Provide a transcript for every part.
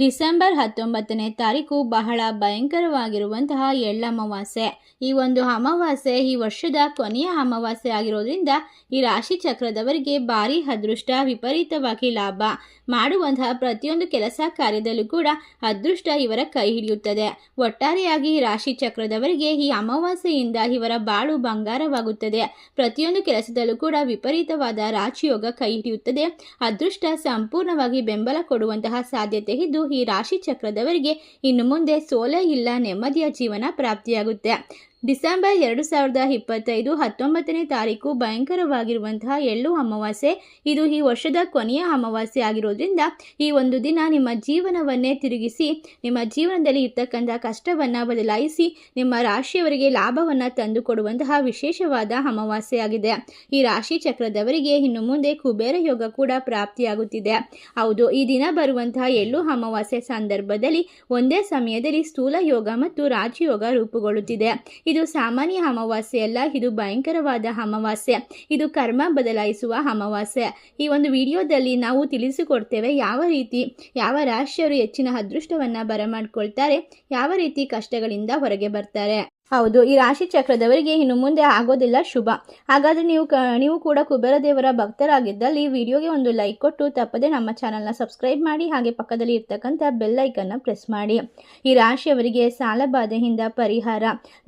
December ಹತ್ತೊಂಬತ್ತನೇ ತಾರೀಕು ಬಹಳ ಭಯಂಕರವಾಗಿರುವಂತಹ ಎಳ್ಳಮಾವಾಸ್ಯೆ ಈ ಒಂದು ಅಮಾವಾಸ್ಯೆ, ಈ ವರ್ಷದ ಕೊನೆಯ ಅಮಾವಾಸ್ಯೆ ಆಗಿರೋದ್ರಿಂದ ಈ ರಾಶಿ ಚಕ್ರದವರಿಗೆ ಭಾರಿ ಅದೃಷ್ಟ, ವಿಪರೀತವಾಗಿ ಲಾಭ ಮಾಡುವಂತಹ ಪ್ರತಿಯೊಂದು ಕೆಲಸ ಕಾರ್ಯದಲ್ಲೂ ಕೂಡ ಅದೃಷ್ಟ ಇವರ ಕೈ ಹಿಡಿಯುತ್ತದೆ. ಒಟ್ಟಾರೆಯಾಗಿ ರಾಶಿ ಚಕ್ರದವರಿಗೆ ಈ ಅಮಾವಾಸ್ಯೆಯಿಂದ ಇವರ ಬಾಳು ಬಂಗಾರವಾಗುತ್ತದೆ. ಪ್ರತಿಯೊಂದು ಕೆಲಸದಲ್ಲೂ ಕೂಡ ವಿಪರೀತವಾದ ರಾಶಿಯೋಗ ಕೈ ಹಿಡಿಯುತ್ತದೆ. ಅದೃಷ್ಟ ಸಂಪೂರ್ಣವಾಗಿ ಬೆಂಬಲ ಕೊಡುವಂತಹ ಸಾಧ್ಯತೆ ಇದ್ದು ಈ ರಾಶಿ ಚಕ್ರದವರಿಗೆ ಇನ್ನು ಮುಂದೆ ಸೋಲೆ ಇಲ್ಲ ನೆಮ್ಮದಿಯ ಜೀವನ ಪ್ರಾಪ್ತಿಯಾಗುತ್ತೆ. ಡಿಸೆಂಬರ್ ಎರಡು ಸಾವಿರದ ಇಪ್ಪತ್ತೈದು ಹತ್ತೊಂಬತ್ತನೇ ತಾರೀಕು ಭಯಂಕರವಾಗಿರುವಂತಹ ಎಳ್ಳು ಅಮಾವಾಸ್ಯೆ. ಇದು ಈ ವರ್ಷದ ಕೊನೆಯ ಅಮಾವಾಸ್ಯೆ ಆಗಿರೋದ್ರಿಂದ ಈ ಒಂದು ದಿನ ನಿಮ್ಮ ಜೀವನವನ್ನೇ ತಿರುಗಿಸಿ, ನಿಮ್ಮ ಜೀವನದಲ್ಲಿ ಇರ್ತಕ್ಕಂಥ ಕಷ್ಟವನ್ನು ಬದಲಾಯಿಸಿ, ನಿಮ್ಮ ರಾಶಿಯವರಿಗೆ ಲಾಭವನ್ನು ತಂದುಕೊಡುವಂತಹ ವಿಶೇಷವಾದ ಅಮಾವಾಸ್ಯೆಯಾಗಿದೆ ಈ ರಾಶಿ ಚಕ್ರದವರಿಗೆ ಇನ್ನು ಮುಂದೆ ಕುಬೇರ ಯೋಗ ಕೂಡ ಪ್ರಾಪ್ತಿಯಾಗುತ್ತಿದೆ. ಹೌದು, ಈ ದಿನ ಬರುವಂತಹ ಎಳ್ಳು ಅಮಾವಾಸ್ಯೆ ಸಂದರ್ಭದಲ್ಲಿ ಒಂದೇ ಸಮಯದಲ್ಲಿ ಸ್ಥೂಲ ಯೋಗ ಮತ್ತು ರಾಜಯೋಗ ರೂಪುಗೊಳ್ಳುತ್ತಿದೆ. ಇದು ಸಾಮಾನ್ಯ ಅಮಾವಾಸ್ಯೆ ಅಲ್ಲ, ಇದು ಭಯಂಕರವಾದ ಅಮಾವಾಸ್ಯೆ. ಇದು ಕರ್ಮ ಬದಲಾಯಿಸುವ ಅಮಾವಾಸ್ಯೆ. ಈ ಒಂದು ವಿಡಿಯೋದಲ್ಲಿ ನಾವು ತಿಳಿಸಿಕೊಡ್ತೇವೆ ಯಾವ ರೀತಿ, ಯಾವ ರಾಶಿಯವರು ಹೆಚ್ಚಿನ ಅದೃಷ್ಟವನ್ನು ಬರಮಾಡ್ಕೊಳ್ತಾರೆ, ಯಾವ ರೀತಿ ಕಷ್ಟಗಳಿಂದ ಹೊರಗೆ ಬರ್ತಾರೆ. ಹೌದು, ಈ ರಾಶಿ ಚಕ್ರದವರಿಗೆ ಇನ್ನು ಮುಂದೆ ಆಗೋದಿಲ್ಲ ಶುಭ. ಹಾಗಾದರೆ ನೀವು ಕ, ನೀವು ಕೂಡ ಕುಬೇರ ದೇವರ ಭಕ್ತರಾಗಿದ್ದಲ್ಲಿ ಈ ವಿಡಿಯೋಗೆ ಒಂದು ಲೈಕ್ ಕೊಟ್ಟು ತಪ್ಪದೆ ನಮ್ಮ ಚಾನಲ್ನ ಸಬ್ಸ್ಕ್ರೈಬ್ ಮಾಡಿ, ಹಾಗೆ ಪಕ್ಕದಲ್ಲಿ ಇರ್ತಕ್ಕಂಥ ಬೆಲ್ ಐಕನ್ನ ಪ್ರೆಸ್ ಮಾಡಿ. ಈ ರಾಶಿಯವರಿಗೆ ಸಾಲಬಾಧೆಯಿಂದ ಪರಿಹಾರ,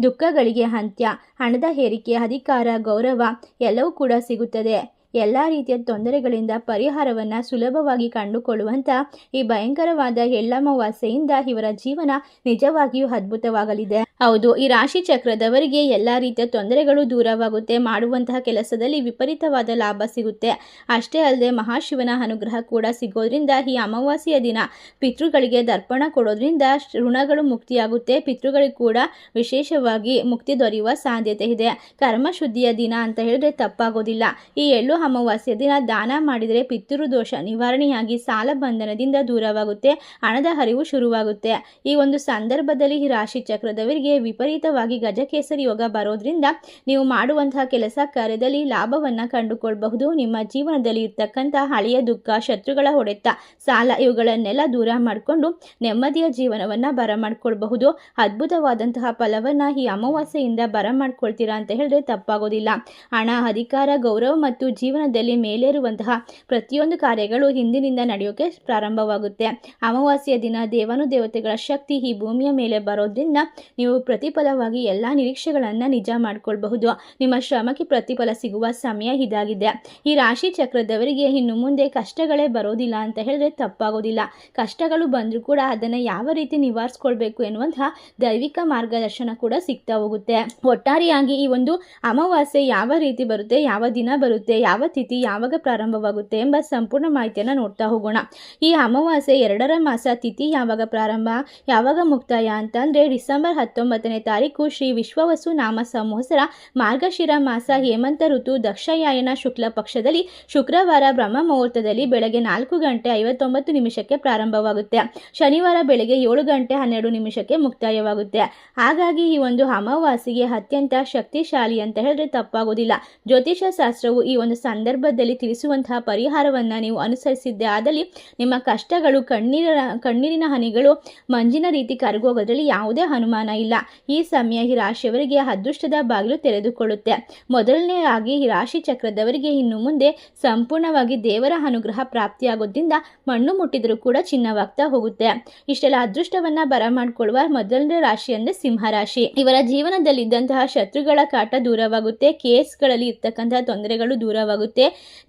ದುಃಖಗಳಿಗೆ ಅಂತ್ಯ, ಹಣದ ಹೇರಿಕೆ, ಅಧಿಕಾರ, ಗೌರವ ಎಲ್ಲವೂ ಕೂಡ ಸಿಗುತ್ತದೆ. ಎಲ್ಲ ರೀತಿಯ ತೊಂದರೆಗಳಿಂದ ಪರಿಹಾರವನ್ನು ಸುಲಭವಾಗಿ ಕಂಡುಕೊಳ್ಳುವಂಥ ಈ ಭಯಂಕರವಾದ ಎಳ್ಳಮಾವಾಸೆಯಿಂದ ಇವರ ಜೀವನ ನಿಜವಾಗಿಯೂ ಅದ್ಭುತವಾಗಲಿದೆ. ಹೌದು, ಈ ರಾಶಿ ಚಕ್ರದವರಿಗೆ ಎಲ್ಲ ರೀತಿಯ ತೊಂದರೆಗಳು ದೂರವಾಗುತ್ತೆ. ಮಾಡುವಂತಹ ಕೆಲಸದಲ್ಲಿ ವಿಪರೀತವಾದ ಲಾಭ ಸಿಗುತ್ತೆ. ಅಷ್ಟೇ ಅಲ್ಲದೆ ಮಹಾಶಿವನ ಅನುಗ್ರಹ ಕೂಡ ಸಿಗೋದ್ರಿಂದ ಈ ಅಮಾವಾಸ್ಯೆಯ ದಿನ ಪಿತೃಗಳಿಗೆ ದರ್ಪಣ ಕೊಡೋದ್ರಿಂದ ಋಣಗಳು ಮುಕ್ತಿಯಾಗುತ್ತೆ. ಪಿತೃಗಳಿಗೆ ಕೂಡ ವಿಶೇಷವಾಗಿ ಮುಕ್ತಿ ದೊರೆಯುವ ಸಾಧ್ಯತೆ ಇದೆ. ಕರ್ಮಶುದ್ಧಿಯ ದಿನ ಅಂತ ಹೇಳಿದ್ರೆ ತಪ್ಪಾಗೋದಿಲ್ಲ. ಈ ಎಳ್ಳು ಅಮಾವಾಸ್ಯ ದಿನ ದಾನ ಮಾಡಿದರೆ ಪಿತೃದೋಷ ನಿವಾರಣೆಯಾಗಿ ಸಾಲ ಬಂಧನದಿಂದ ದೂರವಾಗುತ್ತೆ, ಹಣದ ಹರಿವು ಶುರುವಾಗುತ್ತೆ. ಈ ಒಂದು ಸಂದರ್ಭದಲ್ಲಿ ಈ ರಾಶಿ ಚಕ್ರದವರಿಗೆ ವಿಪರೀತವಾಗಿ ಗಜಕೇಸರಿ ಯೋಗ ಬರೋದ್ರಿಂದ ನೀವು ಮಾಡುವಂತಹ ಕೆಲಸ ಕಾರ್ಯದಲ್ಲಿ ಲಾಭವನ್ನು ಕಂಡುಕೊಳ್ಬಹುದು. ನಿಮ್ಮ ಜೀವನದಲ್ಲಿ ಇರ್ತಕ್ಕಂಥ ಹಳೆಯ ದುಃಖ, ಶತ್ರುಗಳ ಹೊಡೆತ, ಸಾಲ ಇವುಗಳನ್ನೆಲ್ಲ ದೂರ ಮಾಡಿಕೊಂಡು ನೆಮ್ಮದಿಯ ಜೀವನವನ್ನು ಬರಮಾಡ್ಕೊಳ್ಬಹುದು. ಅದ್ಭುತವಾದಂತಹ ಫಲವನ್ನು ಈ ಅಮಾವಾಸ್ಯೆಯಿಂದ ಬರಮಾಡ್ಕೊಳ್ತೀರಾ ಅಂತ ಹೇಳಿದ್ರೆ ತಪ್ಪಾಗೋದಿಲ್ಲ. ಹಣ, ಅಧಿಕಾರ, ಗೌರವ ಮತ್ತು ಜೀವನದಲ್ಲಿ ಮೇಲೇರುವಂತಹ ಪ್ರತಿಯೊಂದು ಕಾರ್ಯಗಳು ಹಿಂದಿನಿಂದ ನಡೆಯೋಕೆ ಪ್ರಾರಂಭವಾಗುತ್ತೆ. ಅಮಾವಾಸ್ಯ ದಿನ ದೇವನು ದೇವತೆಗಳ ಶಕ್ತಿ ಈ ಭೂಮಿಯ ಮೇಲೆ ಬರೋದ್ರಿಂದ ನೀವು ಪ್ರತಿಫಲವಾಗಿ ಎಲ್ಲ ನಿರೀಕ್ಷೆಗಳನ್ನು ನಿಜ ಮಾಡಿಕೊಳ್ಬಹುದು. ನಿಮ್ಮ ಶ್ರಮಕ್ಕೆ ಪ್ರತಿಫಲ ಸಿಗುವ ಸಮಯ ಇದಾಗಿದೆ. ಈ ರಾಶಿ ಚಕ್ರದವರಿಗೆ ಇನ್ನು ಮುಂದೆ ಕಷ್ಟಗಳೇ ಬರೋದಿಲ್ಲ ಅಂತ ಹೇಳಿದ್ರೆ ತಪ್ಪಾಗೋದಿಲ್ಲ. ಕಷ್ಟಗಳು ಬಂದರೂ ಕೂಡ ಅದನ್ನು ಯಾವ ರೀತಿ ನಿವಾರಿಸ್ಕೊಳ್ಬೇಕು ಎನ್ನುವಂತಹ ದೈವಿಕ ಮಾರ್ಗದರ್ಶನ ಕೂಡ ಸಿಗ್ತಾ ಹೋಗುತ್ತೆ. ಒಟ್ಟಾರೆಯಾಗಿ ಈ ಒಂದು ಅಮಾವಾಸ್ಯೆ ಯಾವ ರೀತಿ ಬರುತ್ತೆ, ಯಾವ ದಿನ ಬರುತ್ತೆ, ಯಾವ ತಿಥಿ ಯಾವಾಗ ಪ್ರಾರಂಭವಾಗುತ್ತೆ ಎಂಬ ಸಂಪೂರ್ಣ ಮಾಹಿತಿಯನ್ನು ನೋಡ್ತಾ ಹೋಗೋಣ. ಈ ಅಮಾವಾಸ್ಯೆ ಎರಡರ ಮಾಸ ತಿಥಿ ಯಾವಾಗ ಪ್ರಾರಂಭ, ಯಾವಾಗ ಮುಕ್ತಾಯ ಅಂತಂದರೆ ಡಿಸೆಂಬರ್ ಹತ್ತೊಂಬತ್ತನೇ ತಾರೀಕು ಶ್ರೀ ವಿಶ್ವವಸು ನಾಮ ಸಂವತ್ಸರ ಮಾರ್ಗಶಿರ ಮಾಸ ಹೇಮಂತ ಋತು ದಕ್ಷಯಾಯನ ಶುಕ್ಲ ಪಕ್ಷದಲ್ಲಿ ಶುಕ್ರವಾರ ಬ್ರಹ್ಮ ಮುಹೂರ್ತದಲ್ಲಿ ಬೆಳಗ್ಗೆ ನಾಲ್ಕು ಗಂಟೆ ಐವತ್ತೊಂಬತ್ತು ನಿಮಿಷಕ್ಕೆ ಪ್ರಾರಂಭವಾಗುತ್ತೆ. ಶನಿವಾರ ಬೆಳಗ್ಗೆ ಏಳು ಗಂಟೆ ಹನ್ನೆರಡು ನಿಮಿಷಕ್ಕೆ ಮುಕ್ತಾಯವಾಗುತ್ತೆ. ಹಾಗಾಗಿ ಈ ಒಂದು ಅಮಾವಾಸ್ಯೆಗೆ ಅತ್ಯಂತ ಶಕ್ತಿಶಾಲಿ ಅಂತ ಹೇಳಿದ್ರೆ ತಪ್ಪಾಗುವುದಿಲ್ಲ ಜ್ಯೋತಿಷ ಶಾಸ್ತ್ರವು ಈ ಒಂದು ಸಂದರ್ಭದಲ್ಲಿ ತಿಳಿಸುವಂತಹ ಪರಿಹಾರವನ್ನು ನೀವು ಅನುಸರಿಸಿದ್ದೆ. ಆದಲ್ಲಿ ನಿಮ್ಮ ಕಷ್ಟಗಳು ಕಣ್ಣೀರ ಕಣ್ಣೀರಿನ ಹನಿಗಳು ಮಂಜಿನ ರೀತಿ ಕರಗೋಗೋದ್ರಲ್ಲಿ ಯಾವುದೇ ಅನುಮಾನ ಇಲ್ಲ. ಈ ಸಮಯ ಈ ರಾಶಿಯವರಿಗೆ ಅದೃಷ್ಟದ ಬಾಗಿಲು ತೆರೆದುಕೊಳ್ಳುತ್ತೆ. ಮೊದಲನೆಯಾಗಿ ಈ ರಾಶಿ ಚಕ್ರದವರಿಗೆ ಇನ್ನು ಮುಂದೆ ಸಂಪೂರ್ಣವಾಗಿ ದೇವರ ಅನುಗ್ರಹ ಪ್ರಾಪ್ತಿಯಾಗೋದ್ರಿಂದ ಮಣ್ಣು ಮುಟ್ಟಿದರೂ ಕೂಡ ಚಿನ್ನವಾಗ್ತಾ ಹೋಗುತ್ತೆ. ಇಷ್ಟೆಲ್ಲ ಅದೃಷ್ಟವನ್ನ ಬರಮಾಡಿಕೊಳ್ಳುವ ಮೊದಲನೇ ರಾಶಿ ಅಂದರೆ ಸಿಂಹರಾಶಿ ಇವರ ಜೀವನದಲ್ಲಿದ್ದಂತಹ ಶತ್ರುಗಳ ಕಾಟ ದೂರವಾಗುತ್ತೆ. ಕೇಸ್ಗಳಲ್ಲಿ ಇರ್ತಕ್ಕಂತಹ ತೊಂದರೆಗಳು ದೂರವಾಗುತ್ತೆ.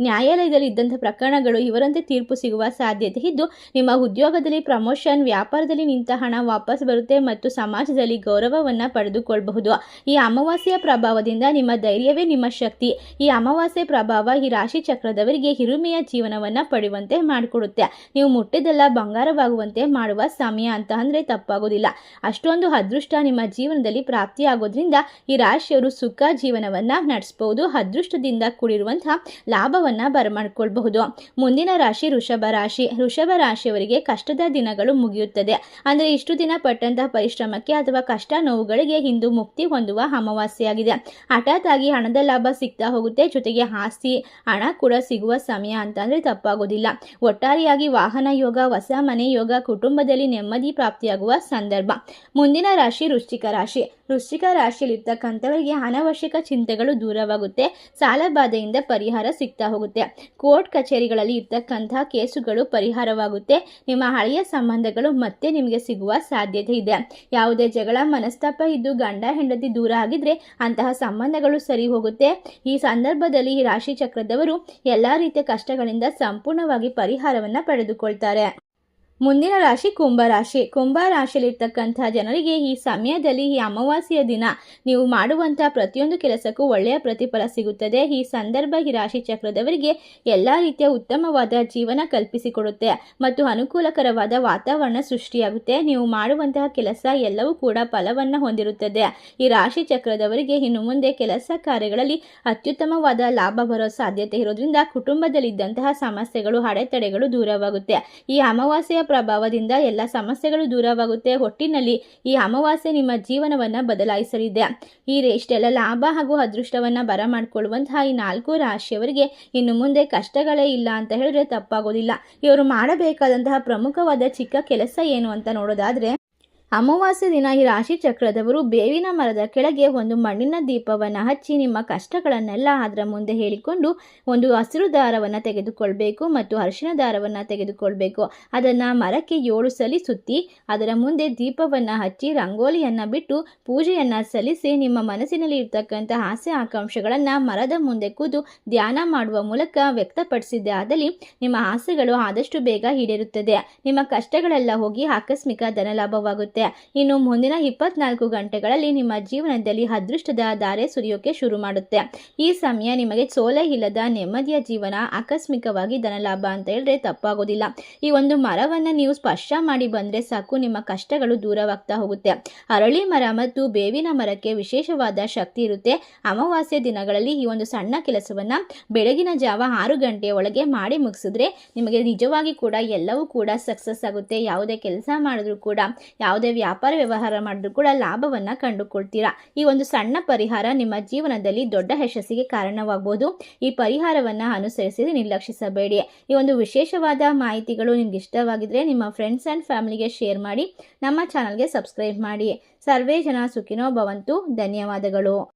ನ್ಯಾಯಾಲಯದಲ್ಲಿ ಇದ್ದಂಥ ಪ್ರಕರಣಗಳು ಇವರಂತೆ ತೀರ್ಪು ಸಿಗುವ ಸಾಧ್ಯತೆ ಇದ್ದು, ನಿಮ್ಮ ಉದ್ಯೋಗದಲ್ಲಿ ಪ್ರಮೋಷನ್, ವ್ಯಾಪಾರದಲ್ಲಿ ನಿಂತ ಹಣ ವಾಪಸ್ ಬರುತ್ತೆ ಮತ್ತು ಸಮಾಜದಲ್ಲಿ ಗೌರವವನ್ನು ಪಡೆದುಕೊಳ್ಳಬಹುದು ಈ ಅಮಾವಾಸ್ಯೆಯ ಪ್ರಭಾವದಿಂದ ನಿಮ್ಮ ಧೈರ್ಯವೇ ನಿಮ್ಮ ಶಕ್ತಿ. ಈ ಅಮಾವಾಸ್ಯೆ ಪ್ರಭಾವ ಈ ರಾಶಿ ಚಕ್ರದವರಿಗೆ ಹಿರುಮೆಯ ಜೀವನವನ್ನು ಪಡೆಯುವಂತೆ ಮಾಡಿಕೊಡುತ್ತೆ. ನೀವು ಮುಟ್ಟಿದೆಲ್ಲ ಬಂಗಾರವಾಗುವಂತೆ ಮಾಡುವ ಸಮಯ ಅಂತ ಅಂದರೆ ತಪ್ಪಾಗೋದಿಲ್ಲ. ಅಷ್ಟೊಂದು ಅದೃಷ್ಟ ನಿಮ್ಮ ಜೀವನದಲ್ಲಿ ಪ್ರಾಪ್ತಿಯಾಗೋದ್ರಿಂದ ಈ ರಾಶಿಯವರು ಸುಖ ಜೀವನವನ್ನು ನಡೆಸಬಹುದು ಅದೃಷ್ಟದಿಂದ ಕೂಡಿರುವಂತಹ ಲಾಭವನ್ನು ಬರಮಾಡ್ಕೊಳ್ಬಹುದು. ಮುಂದಿನ ರಾಶಿ ಋಷಭ ರಾಶಿ. ಋಷಭ ರಾಶಿಯವರಿಗೆ ಕಷ್ಟದ ದಿನಗಳು ಮುಗಿಯುತ್ತದೆ. ಅಂದರೆ ಇಷ್ಟು ದಿನ ಪಟ್ಟಂತಹ ಪರಿಶ್ರಮಕ್ಕೆ ಅಥವಾ ಕಷ್ಟ ನೋವುಗಳಿಗೆ ಇಂದು ಮುಕ್ತಿ ಹೊಂದುವ ಅಮಾವಾಸ್ಯೆಯಾಗಿದೆ. ಹಠಾತ್ ಆಗಿ ಹಣದ ಲಾಭ ಸಿಗ್ತಾ ಹೋಗುತ್ತೆ. ಜೊತೆಗೆ ಆಸ್ತಿ, ಹಣ ಕೂಡ ಸಿಗುವ ಸಮಯ ಅಂತಂದರೆ ತಪ್ಪಾಗೋದಿಲ್ಲ. ಒಟ್ಟಾರೆಯಾಗಿ ವಾಹನ ಯೋಗ, ಹೊಸ ಮನೆ ಯೋಗ, ಕುಟುಂಬದಲ್ಲಿ ನೆಮ್ಮದಿ ಪ್ರಾಪ್ತಿಯಾಗುವ ಸಂದರ್ಭ. ಮುಂದಿನ ರಾಶಿ ವೃಶ್ಚಿಕ ರಾಶಿ. ವೃಶ್ಚಿಕ ರಾಶಿಯಲ್ಲಿರ್ತಕ್ಕಂಥವರಿಗೆ ಅನವಶ್ಯಕ ಚಿಂತೆಗಳು ದೂರವಾಗುತ್ತೆ. ಸಾಲ ಬಾಧೆಯಿಂದ ಪರಿಹಾರ ಸಿಗ್ತಾ ಹೋಗುತ್ತೆ. ಕೋರ್ಟ್ ಕಚೇರಿಗಳಲ್ಲಿ ಇರ್ತಕ್ಕಂತಹ ಕೇಸುಗಳು ಪರಿಹಾರವಾಗುತ್ತೆ. ನಿಮ್ಮ ಹಳೆಯ ಸಂಬಂಧಗಳು ಮತ್ತೆ ನಿಮಗೆ ಸಿಗುವ ಸಾಧ್ಯತೆ ಇದೆ. ಯಾವುದೇ ಜಗಳ, ಮನಸ್ತಾಪ ಇದ್ದು ಗಂಡ, ಹೆಂಡತಿ ದೂರ ಆಗಿದ್ರೆ ಅಂತಹ ಸಂಬಂಧಗಳು ಸರಿ ಹೋಗುತ್ತೆ. ಈ ಸಂದರ್ಭದಲ್ಲಿ ಈ ರಾಶಿ ಚಕ್ರದವರು ಎಲ್ಲ ರೀತಿಯ ಕಷ್ಟಗಳಿಂದ ಸಂಪೂರ್ಣವಾಗಿ ಪರಿಹಾರವನ್ನು ಪಡೆದುಕೊಳ್ತಾರೆ. ಮುಂದಿನ ರಾಶಿ ಕುಂಭರಾಶಿ ಕುಂಭ ರಾಶಿಯಲ್ಲಿರ್ತಕ್ಕಂಥ ಜನರಿಗೆ ಈ ಸಮಯದಲ್ಲಿ ಈ ಅಮಾವಾಸ್ಯೆಯ ದಿನ ನೀವು ಮಾಡುವಂಥ ಪ್ರತಿಯೊಂದು ಕೆಲಸಕ್ಕೂ ಒಳ್ಳೆಯ ಪ್ರತಿಫಲ ಸಿಗುತ್ತದೆ. ಈ ಸಂದರ್ಭ ಈ ರಾಶಿ ಚಕ್ರದವರಿಗೆ ಎಲ್ಲ ರೀತಿಯ ಉತ್ತಮವಾದ ಜೀವನ ಕಲ್ಪಿಸಿಕೊಡುತ್ತೆ ಮತ್ತು ಅನುಕೂಲಕರವಾದ ವಾತಾವರಣ ಸೃಷ್ಟಿಯಾಗುತ್ತೆ. ನೀವು ಮಾಡುವಂತಹ ಕೆಲಸ ಎಲ್ಲವೂ ಕೂಡ ಫಲವನ್ನು ಹೊಂದಿರುತ್ತದೆ. ಈ ರಾಶಿ ಚಕ್ರದವರಿಗೆ ಇನ್ನು ಮುಂದೆ ಕೆಲಸ ಕಾರ್ಯಗಳಲ್ಲಿ ಅತ್ಯುತ್ತಮವಾದ ಲಾಭ ಬರೋ ಸಾಧ್ಯತೆ ಇರೋದ್ರಿಂದ ಕುಟುಂಬದಲ್ಲಿದ್ದಂತಹ ಸಮಸ್ಯೆಗಳು, ಅಡೆತಡೆಗಳು ದೂರವಾಗುತ್ತೆ. ಈ ಅಮಾವಾಸ್ಯೆಯ ಪ್ರಭಾವದಿಂದ ಎಲ್ಲ ಸಮಸ್ಯೆಗಳು ದೂರವಾಗುತ್ತೆ. ಒಟ್ಟಿನಲ್ಲಿ ಈ ಅಮಾವಾಸ್ಯೆ ನಿಮ್ಮ ಜೀವನವನ್ನು ಬದಲಾಯಿಸಲಿದೆ. ಈ ಇಷ್ಟೆಲ್ಲ ಲಾಭ ಹಾಗೂ ಅದೃಷ್ಟವನ್ನು ಬರಮಾಡಿಕೊಳ್ಳುವಂತಹ ಈ ನಾಲ್ಕು ರಾಶಿಯವರಿಗೆ ಇನ್ನು ಮುಂದೆ ಕಷ್ಟಗಳೇ ಇಲ್ಲ ಅಂತ ಹೇಳಿದ್ರೆ ತಪ್ಪಾಗೋದಿಲ್ಲ. ಇವರು ಮಾಡಬೇಕಾದಂತಹ ಪ್ರಮುಖವಾದ ಚಿಕ್ಕ ಕೆಲಸ ಏನು ಅಂತ ನೋಡೋದಾದ್ರೆ ಅಮಾವಾಸ್ಯೆ ದಿನ ಈ ರಾಶಿ ಚಕ್ರದವರು ಬೇವಿನ ಮರದ ಕೆಳಗೆ ಒಂದು ಮಣ್ಣಿನ ದೀಪವನ್ನು ಹಚ್ಚಿ ನಿಮ್ಮ ಕಷ್ಟಗಳನ್ನೆಲ್ಲ ಅದರ ಮುಂದೆ ಹೇಳಿಕೊಂಡು ಒಂದು ಹಸಿರು ದಾರವನ್ನು ತೆಗೆದುಕೊಳ್ಬೇಕು ಮತ್ತು ಅರಿಶಿನ ದಾರವನ್ನು ತೆಗೆದುಕೊಳ್ಬೇಕು. ಅದನ್ನು ಮರಕ್ಕೆ ಏಳು ಸಲಿ ಸುತ್ತಿ ಅದರ ಮುಂದೆ ದೀಪವನ್ನು ಹಚ್ಚಿ ರಂಗೋಲಿಯನ್ನು ಬಿಟ್ಟು ಪೂಜೆಯನ್ನು ಸಲ್ಲಿಸಿ ನಿಮ್ಮ ಮನಸ್ಸಿನಲ್ಲಿ ಇರ್ತಕ್ಕಂಥ ಆಸೆ ಆಕಾಂಕ್ಷೆಗಳನ್ನು ಮರದ ಮುಂದೆ ಕೂದು ಧ್ಯಾನ ಮಾಡುವ ಮೂಲಕ ವ್ಯಕ್ತಪಡಿಸಿದ್ದೆ ಆದಲ್ಲಿ ನಿಮ್ಮ ಆಸೆಗಳು ಆದಷ್ಟು ಬೇಗ ಈಡೇರುತ್ತದೆ. ನಿಮ್ಮ ಕಷ್ಟಗಳೆಲ್ಲ ಹೋಗಿ ಆಕಸ್ಮಿಕ ಧನಲಾಭವಾಗುತ್ತೆ. ಇನ್ನು ಮುಂದಿನ ಇಪ್ಪತ್ನಾಲ್ಕು ಗಂಟೆಗಳಲ್ಲಿ ನಿಮ್ಮ ಜೀವನದಲ್ಲಿ ಅದೃಷ್ಟದ ಧಾರೆ ಸುರಿಯೋಕೆ ಶುರು ಮಾಡುತ್ತೆ. ಈ ಸಮಯ ನಿಮಗೆ ಸೋಲೆ ಇಲ್ಲದ ನೆಮ್ಮದಿಯ ಜೀವನ, ಆಕಸ್ಮಿಕವಾಗಿ ಧನಲಾಭ ಅಂತ ಹೇಳಿದ್ರೆ ತಪ್ಪಾಗೋದಿಲ್ಲ. ಈ ಒಂದು ಮರವನ್ನು ನೀವು ಸ್ಪರ್ಶ ಮಾಡಿ ಬಂದ್ರೆ ಸಾಕು, ನಿಮ್ಮ ಕಷ್ಟಗಳು ದೂರವಾಗ್ತಾ ಹೋಗುತ್ತೆ. ಅರಳಿ ಮರ ಮತ್ತು ಬೇವಿನ ಮರಕ್ಕೆ ವಿಶೇಷವಾದ ಶಕ್ತಿ ಇರುತ್ತೆ. ಅಮಾವಾಸ್ಯೆ ದಿನಗಳಲ್ಲಿ ಈ ಒಂದು ಸಣ್ಣ ಕೆಲಸವನ್ನ ಬೆಳಗಿನ ಜಾವ ಆರು ಗಂಟೆಯ ಒಳಗೆ ಮಾಡಿ ಮುಗಿಸಿದ್ರೆ ನಿಮಗೆ ನಿಜವಾಗಿ ಕೂಡ ಎಲ್ಲವೂ ಕೂಡ ಸಕ್ಸಸ್ ಆಗುತ್ತೆ. ಯಾವುದೇ ಕೆಲಸ ಮಾಡಿದ್ರೂ ಕೂಡ, ಯಾವುದೇ ವ್ಯಾಪಾರ ವ್ಯವಹಾರ ಮಾಡಿದ್ರು ಕೂಡ ಲಾಭವನ್ನು ಕಂಡುಕೊಳ್ತೀರಾ? ಈ ಒಂದು ಸಣ್ಣ ಪರಿಹಾರ ನಿಮ್ಮ ಜೀವನದಲ್ಲಿ ದೊಡ್ಡ ಯಶಸ್ಸಿಗೆ ಕಾರಣವಾಗಬಹುದು ಈ ಪರಿಹಾರವನ್ನು ಅನುಸರಿಸಿ ನಿರ್ಲಕ್ಷಿಸಬೇಡಿ. ಈ ಒಂದು ವಿಶೇಷವಾದ ಮಾಹಿತಿಗಳು ನಿಮ್ಗೆ ಇಷ್ಟವಾಗಿದ್ರೆ ನಿಮ್ಮ ಫ್ರೆಂಡ್ಸ್ ಆ್ಯಂಡ್ ಫ್ಯಾಮಿಲಿಗೆ ಶೇರ್ ಮಾಡಿ, ನಮ್ಮ ಚಾನಲ್ಗೆ ಸಬ್ಸ್ಕ್ರೈಬ್ ಮಾಡಿ. ಸರ್ವೇ ಜನ ಸುಖಿನೋ ಭವಂತು. ಧನ್ಯವಾದಗಳು.